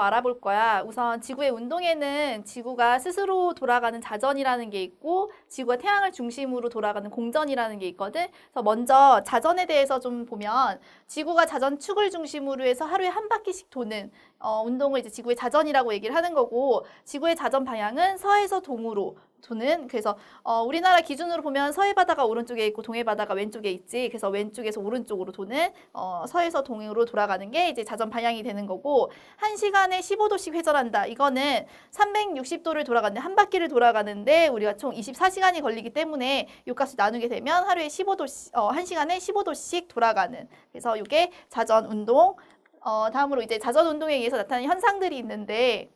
알아볼 거야. 우선 지구의 운동에는 지구가 스스로 돌아가는 자전이라는 게 있고 지구가 태양을 중심으로 돌아가는 공전이라는 게 있거든. 그래서 먼저 자전에 대해서 좀 보면 지구가 자전축을 중심으로 해서 하루에 한 바퀴씩 도는 어, 운동을 이제 지구의 자전이라고 얘기를 하는 거고 지구의 자전 방향은 서에서 동으로 도는 그래서 어, 우리나라 기준으로 보면 서해 바다가 오른쪽에 있고 동해 바다가 왼쪽에 있지. 그래서 왼쪽에서 오른쪽으로 도는 어, 서에서 동으로 돌아가는 게 이제 자전 방향이 되는 거고 한 시간에 15도씩 회전한다. 이거는 360도를 돌아가는데 한 바퀴를 돌아가는데 우리가 총 24시간이 걸리기 때문에 요 값을 나누게 되면 하루에 15도씩 어, 한 시간에 15도씩 돌아가는. 그래서 이게 자전 운동 어, 다음으로 이제 자전 운동에 의해서 나타나는 현상들이 있는데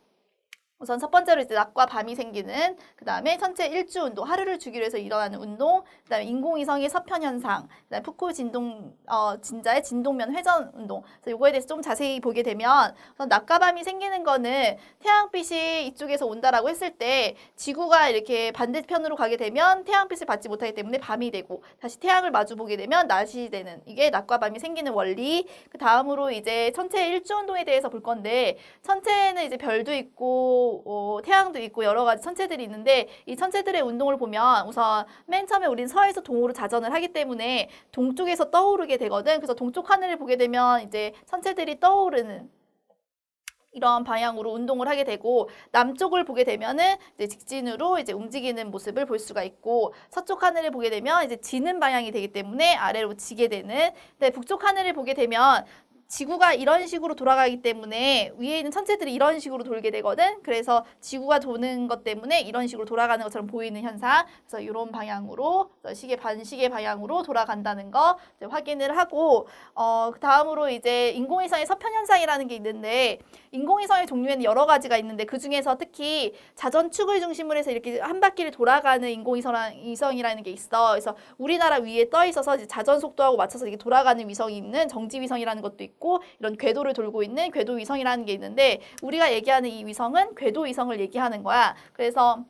우선 첫 번째로 이제 낮과 밤이 생기는 그 다음에 전체 일주 운동 하루를 주기로 해서 일어나는 운동 그 다음에 인공위성의 서편 현상 그 다음에 푸코 진동 어 진자의 진동면 회전 운동. 그래서 요거에 대해서 좀 자세히 보게 되면 우선 낮과 밤이 생기는 거는 태양빛이 이쪽에서 온다라고 했을 때 지구가 이렇게 반대편으로 가게 되면 태양빛을 받지 못하기 때문에 밤이 되고 다시 태양을 마주 보게 되면 낮이 되는 이게 낮과 밤이 생기는 원리. 그 다음으로 이제 천체 일주 운동에 대해서 볼 건데 천체에는 이제 별도 있고 어, 태양도 있고 여러 가지 천체들이 있는데 이 천체들의 운동을 보면 우선 맨 처음에 우리는 서에서 동으로 자전을 하기 때문에 동쪽에서 떠오르게 되거든. 그래서 동쪽 하늘을 보게 되면 이제 천체들이 떠오르는 이런 방향으로 운동을 하게 되고 남쪽을 보게 되면은 이제 직진으로 이제 움직이는 모습을 볼 수가 있고 서쪽 하늘을 보게 되면 이제 지는 방향이 되기 때문에 아래로 지게 되는 근데 북쪽 하늘을 보게 되면 지구가 이런 식으로 돌아가기 때문에 위에 있는 천체들이 이런 식으로 돌게 되거든. 그래서 지구가 도는 것 때문에 이런 식으로 돌아가는 것처럼 보이는 현상. 그래서 이런 방향으로 시계 반시계 방향으로 돌아간다는 거 이제 확인을 하고 어 다음으로 이제 인공위성의 서편 현상이라는 게 있는데 인공위성의 종류에는 여러 가지가 있는데 그 중에서 특히 자전축을 중심으로 해서 이렇게 한 바퀴를 돌아가는 인공위성이라는 게 있어. 그래서 우리나라 위에 떠 있어서 자전 속도하고 맞춰서 이렇게 돌아가는 위성이 있는 정지 위성이라는 것도 있고 이런 궤도를 돌고 있는 궤도 위성이라는 게 있는데 우리가 얘기하는 이 위성은 궤도 위성을 얘기하는 거야. 그래서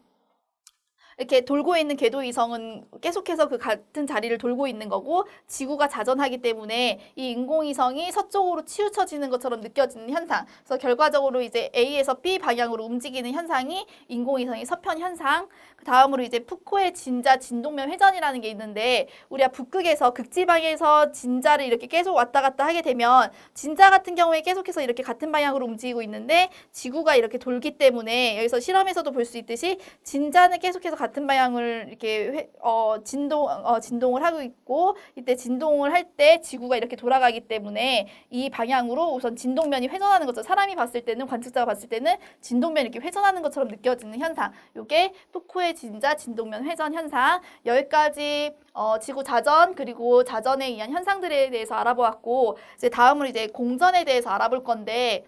이렇게 돌고 있는 궤도 위성은 계속해서 그 같은 자리를 돌고 있는 거고 지구가 자전하기 때문에 이 인공위성이 서쪽으로 치우쳐지는 것처럼 느껴지는 현상. 그래서 결과적으로 이제 A에서 B 방향으로 움직이는 현상이 인공위성의 서편 현상. 그 다음으로 이제 푸코의 진자 진동면 회전이라는 게 있는데 우리가 북극에서 극지방에서 진자를 이렇게 계속 왔다 갔다 하게 되면 진자 같은 경우에 계속해서 이렇게 같은 방향으로 움직이고 있는데 지구가 이렇게 돌기 때문에 여기서 실험에서도 볼 수 있듯이 진자는 계속해서 같은 방향을 이렇게 회, 어, 진동 어, 진동을 하고 있고 이때 진동을 할 때 지구가 이렇게 돌아가기 때문에 이 방향으로 우선 진동면이 회전하는 거죠. 사람이 봤을 때는 관측자가 봤을 때는 진동면이 이렇게 회전하는 것처럼 느껴지는 현상. 요게 토쿠의 진자 진동면 회전 현상. 여기까지 어, 지구 자전 그리고 자전에 의한 현상들에 대해서 알아보았고 이제 다음으로 이제 공전에 대해서 알아볼 건데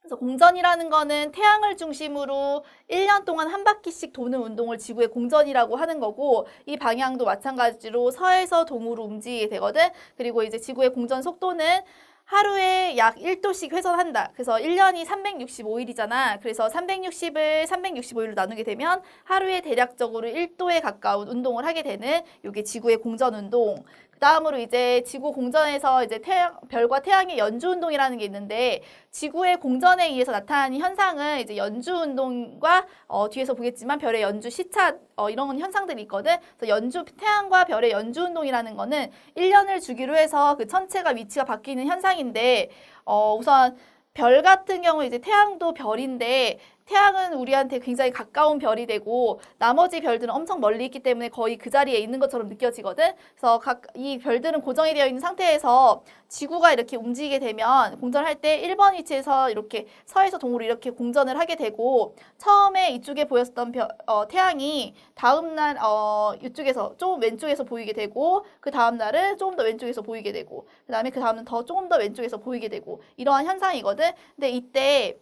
그래서 공전이라는 거는 태양을 중심으로 1년 동안 한 바퀴씩 도는 운동을 지구의 공전이라고 하는 거고 이 방향도 마찬가지로 서에서 동으로 움직이게 되거든. 그리고 이제 지구의 공전 속도는 하루에 약 1도씩 회전한다. 그래서 1년이 365일이잖아. 그래서 360을 365일로 나누게 되면 하루에 대략적으로 1도에 가까운 운동을 하게 되는 이게 지구의 공전 운동. 다음으로 이제 지구 공전에서 이제 태양, 별과 태양의 연주 운동이라는 게 있는데 지구의 공전에 의해서 나타나는 현상은 이제 연주 운동과 어, 뒤에서 보겠지만 별의 연주 시차 어, 이런 현상들이 있거든. 그래서 연주 태양과 별의 연주 운동이라는 거는 1년을 주기로 해서 그 천체가 위치가 바뀌는 현상인데 어, 우선 별 같은 경우 이제 태양도 별인데 태양은 우리한테 굉장히 가까운 별이 되고 나머지 별들은 엄청 멀리 있기 때문에 거의 그 자리에 있는 것처럼 느껴지거든. 그래서 각 이 별들은 고정이 되어 있는 상태에서 지구가 이렇게 움직이게 되면 공전할 때 1번 위치에서 이렇게 서에서 동으로 이렇게 공전을 하게 되고 처음에 이쪽에 보였던 별, 어, 태양이 다음 날 어, 이쪽에서 조금 왼쪽에서 보이게 되고 그 다음 날은 조금 더 왼쪽에서 보이게 되고 그 다음에 그 다음은 더 조금 더 왼쪽에서 보이게 되고 이러한 현상이거든. 근데 이때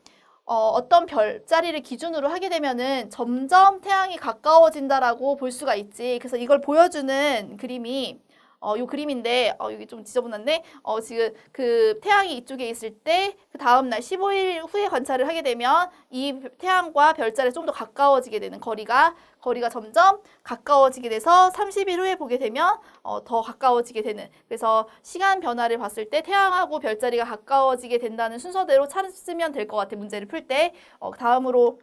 어, 어떤 별자리를 기준으로 하게 되면은 점점 태양이 가까워진다라고 볼 수가 있지. 그래서 이걸 보여주는 그림이 어, 요 그림인데, 어, 여기 좀 지저분한데, 어, 지금 그 태양이 이쪽에 있을 때, 그 다음 날 15일 후에 관찰을 하게 되면 이 태양과 별자리에 좀더 가까워지게 되는 거리가, 거리가 점점 가까워지게 돼서 30일 후에 보게 되면 어, 더 가까워지게 되는. 그래서 시간 변화를 봤을 때 태양하고 별자리가 가까워지게 된다는 순서대로 찾으면 될 것 같아, 문제를 풀 때. 어, 다음으로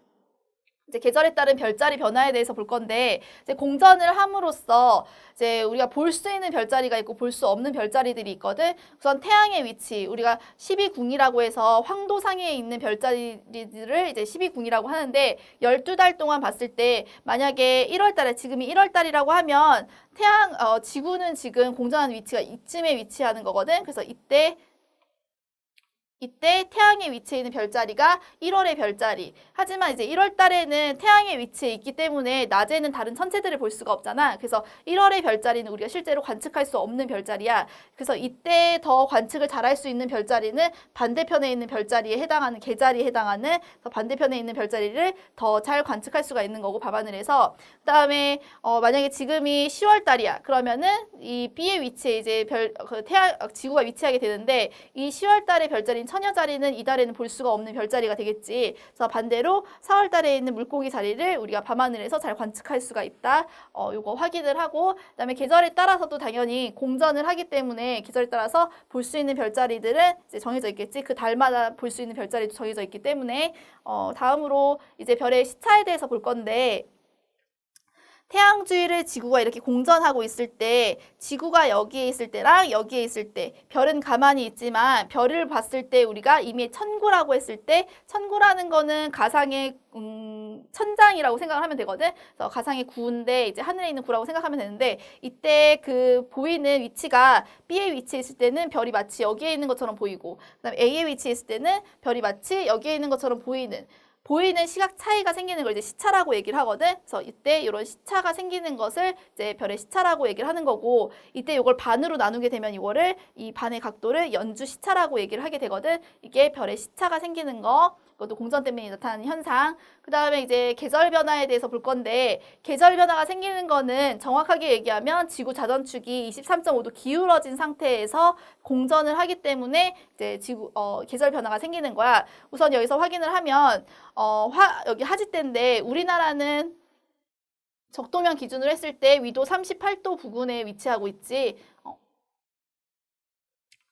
이제 계절에 따른 별자리 변화에 대해서 볼 건데 이제 공전을 함으로써 이제 우리가 볼 수 있는 별자리가 있고 볼 수 없는 별자리들이 있거든. 우선 태양의 위치 우리가 12궁이라고 해서 황도상에 있는 별자리들을 이제 12궁이라고 하는데 12달 동안 봤을 때 만약에 1월 달에 지금이 1월 달이라고 하면 태양 어, 지구는 지금 공전하는 위치가 이쯤에 위치하는 거거든. 그래서 이때 이때 태양 의 위치에 있는 별자리가 1월의 별자리. 하지만 이제 1월 달에는 태양의 위치에 있기 때문에 낮에는 다른 천체들을 볼 수가 없잖아. 그래서 1월의 별자리는 우리가 실제로 관측할 수 없는 별자리야. 그래서 이때 더 관측을 잘할 수 있는 별자리는 반대편에 있는 별자리에 해당하는 계자리에 해당하는 반대편에 있는 별자리를 더 잘 관측할 수가 있는 거고 해서 그다음에 어 만약에 지금이 10월 달이야. 그러면은 이 B의 위치에 이제 별 그 태양 어, 지구가 위치하게 되는데 이 10월 달의 별자리인 처녀 자리는 이 달에는 볼 수가 없는 별자리가 되겠지. 그래서 반대로 4월 달에 있는 물고기 자리를 우리가 밤하늘에서 잘 관측할 수가 있다. 어 요거 확인을 하고 그다음에 계절에 따라서도 당연히 공전을 하기 때문에 계절에 따라서 볼 수 있는 별자리들은 이제 정해져 있겠지. 그 달마다 볼 수 있는 별자리도 정해져 있기 때문에 어 다음으로 이제 별의 시차에 대해서 볼 건데 태양 주위를 지구가 이렇게 공전하고 있을 때 지구가 여기에 있을 때랑 여기에 있을 때 별은 가만히 있지만 별을 봤을 때 우리가 이미 천구라고 했을 때 천구라는 거는 가상의 음, 천장이라고 생각을 하면 되거든. 그래서 가상의 구인데 이제 하늘에 있는 구라고 생각하면 되는데 이때 그 보이는 위치가 B의 위치에 있을 때는 별이 마치 여기에 있는 것처럼 보이고 그다음에 A의 위치에 있을 때는 별이 마치 여기에 있는 것처럼 보이는 보이는 시각 차이가 생기는 걸 이제 시차라고 얘기를 하거든. 그래서 이때 이런 시차가 생기는 것을 이제 별의 시차라고 얘기를 하는 거고 이때 이걸 반으로 나누게 되면 이거를 이 반의 각도를 연주 시차라고 얘기를 하게 되거든. 이게 별의 시차가 생기는 거. 그것도 공전 때문에 나타나는 현상. 그 다음에 이제 계절 변화에 대해서 볼 건데, 계절 변화가 생기는 거는 정확하게 얘기하면 지구 자전축이 23.5도 기울어진 상태에서 공전을 하기 때문에 이제 지구, 어, 계절 변화가 생기는 거야. 우선 여기서 확인을 하면, 어, 화, 여기 하지대인데, 우리나라는 적도면 기준으로 했을 때 위도 38도 부근에 위치하고 있지.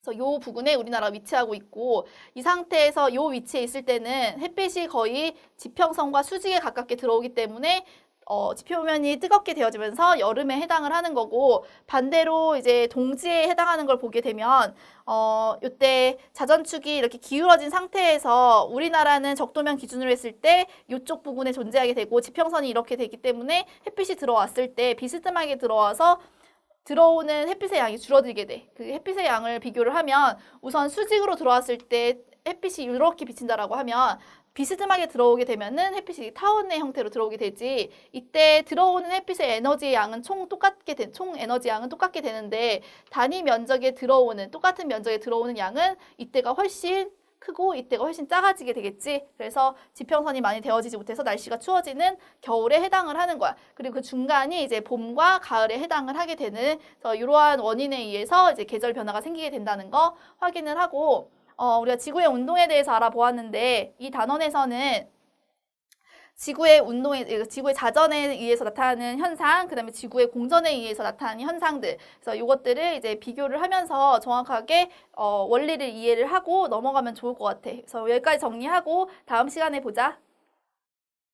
어, 그래서 요 부근에 우리나라가 위치하고 있고 이 상태에서 요 위치에 있을 때는 햇빛이 거의 지평선과 수직에 가깝게 들어오기 때문에 어, 지표면이 뜨겁게 되어지면서 여름에 해당을 하는 거고 반대로 이제 동지에 해당하는 걸 보게 되면 어, 요때 자전축이 이렇게 기울어진 상태에서 우리나라는 적도면 기준으로 했을 때 요쪽 부분에 존재하게 되고 지평선이 이렇게 되기 때문에 햇빛이 들어왔을 때 비스듬하게 들어와서 들어오는 햇빛의 양이 줄어들게 돼. 그 햇빛의 양을 비교를 하면 우선 수직으로 들어왔을 때 햇빛이 이렇게 비친다라고 하면 비스듬하게 들어오게 되면은 햇빛이 타원의 형태로 들어오게 되지. 이때 들어오는 햇빛의 에너지의 양은 총 똑같게 된, 총 에너지 양은 똑같게 되는데 단위 면적에 들어오는 똑같은 면적에 들어오는 양은 이때가 훨씬 크고 이때가 훨씬 작아지게 되겠지. 그래서 지평선이 많이 되어지지 못해서 날씨가 추워지는 겨울에 해당을 하는 거야. 그리고 그 중간이 이제 봄과 가을에 해당을 하게 되는 이러한 원인에 의해서 이제 계절 변화가 생기게 된다는 거 확인을 하고 어, 우리가 지구의 운동에 대해서 알아보았는데 이 단원에서는 지구의 운동에, 지구의 자전에 의해서 나타나는 현상, 그 다음에 지구의 공전에 의해서 나타나는 현상들. 그래서 이것들을 이제 비교를 하면서 정확하게 어, 원리를 이해를 하고 넘어가면 좋을 것 같아. 그래서 여기까지 정리하고 다음 시간에 보자.